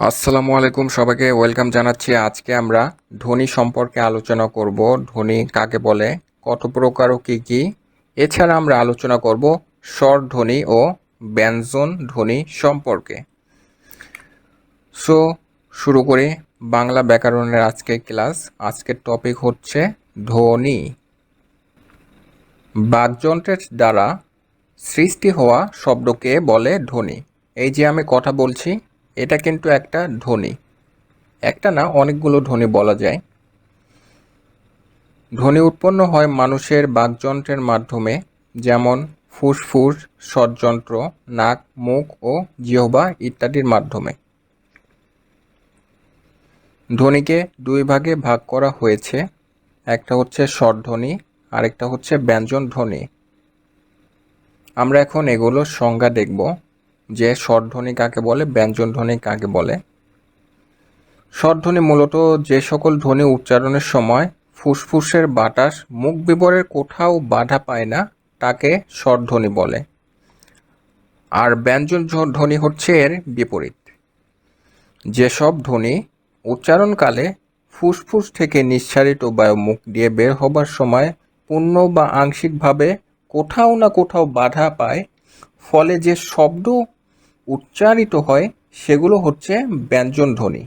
আসসালামু আলাইকুম সবাইকে, ওয়েলকাম জানাচ্ছি। আজকে আমরা ধ্বনি সম্পর্কে আলোচনা করব। ধ্বনি কাকে বলে, কত প্রকার ও কী কী। এছাড়া আমরা আলোচনা করব স্বর ধ্বনি ও ব্যঞ্জন ধ্বনি সম্পর্কে। সো শুরু করি। বাংলা ব্যাকরণের আজকের ক্লাস। আজকের টপিক হচ্ছে ধ্বনি। বাকযন্ত্রের দ্বারা সৃষ্টি হওয়া শব্দকে বলে ধ্বনি। এই যে আমি কথা বলছি এটা কিন্তু একটা ধ্বনি। একটা না, অনেকগুলো ধ্বনি বলা যায়। ধ্বনি উৎপন্ন হয় মানুষের বাকযন্ত্রের মাধ্যমে, যেমন ফুসফুস, ষড়যন্ত্র, নাক, মুখ ও জিহ্বা ইত্যাদির মাধ্যমে। ধ্বনিকে দুই ভাগে ভাগ করা হয়েছে। একটা হচ্ছে স্বরধ্বনি আরেকটা হচ্ছে ব্যঞ্জন ধ্বনি। আমরা এখন এগুলোর সংজ্ঞা দেখব। যে স্বরধ্বনি কাকে বলে, ব্যঞ্জন ধ্বনি কাকে বলে। স্বরধ্বনি মূলত যে সকল ধ্বনি উচ্চারণের সময় ফুসফুসের বাতাস, মুখ বিবরের কোথাও বাধা পায় না, তাকে স্বরধ্বনি বলে। আর ব্যঞ্জন ধ্ব- ধ্বনি হচ্ছে এর বিপরীত। যেসব ধ্বনি উচ্চারণকালে ফুসফুস থেকে নিঃসারিত বায়ু মুখ দিয়ে বের হবার সময় পূর্ণ বা আংশিকভাবে কোথাও না কোথাও বাধা পায়, ফলে যে শব্দ উচ্চারিত হয় সেগুলো হচ্ছে ব্যঞ্জন ধ্বনি